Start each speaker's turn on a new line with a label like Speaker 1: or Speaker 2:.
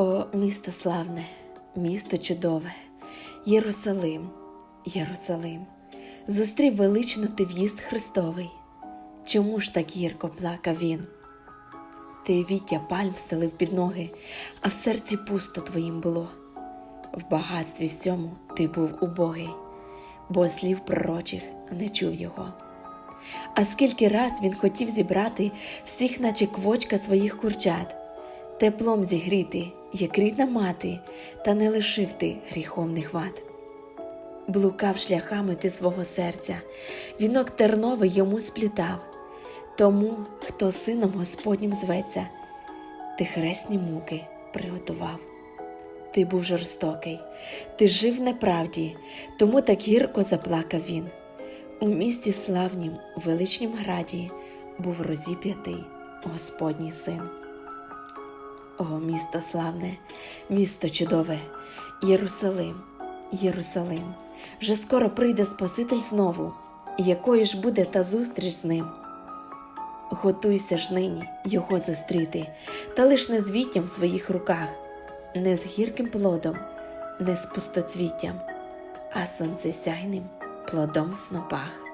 Speaker 1: О, місто славне, місто чудове, Єрусалим, Єрусалим, зустрів велично ти в'їзд Христовий. Чому ж так гірко плакав він? Ти віття пальм стелив під ноги, а в серці пусто твоїм було. В багатстві всьому ти був убогий, бо слів пророчих не чув його. А скільки раз він хотів зібрати всіх, наче квочка своїх курчат, теплом зігріти, як рідна мати, та не лишив ти гріховних вад. Блукав шляхами ти свого серця, вінок терновий йому сплітав, тому, хто сином Господнім зветься, ти хресні муки приготував. Ти був жорстокий, ти жив неправді, тому так гірко заплакав він. У місті славнім, величнім граді був розіп'ятий Господній син. О, місто славне, місто чудове, Єрусалим, Єрусалим, вже скоро прийде Спаситель знову, якою ж буде та зустріч з ним. Готуйся ж нині його зустріти, та лиш не з віттям в своїх руках, не з гірким плодом, не з пустоцвіттям, а сонцесяйним плодом в снопах.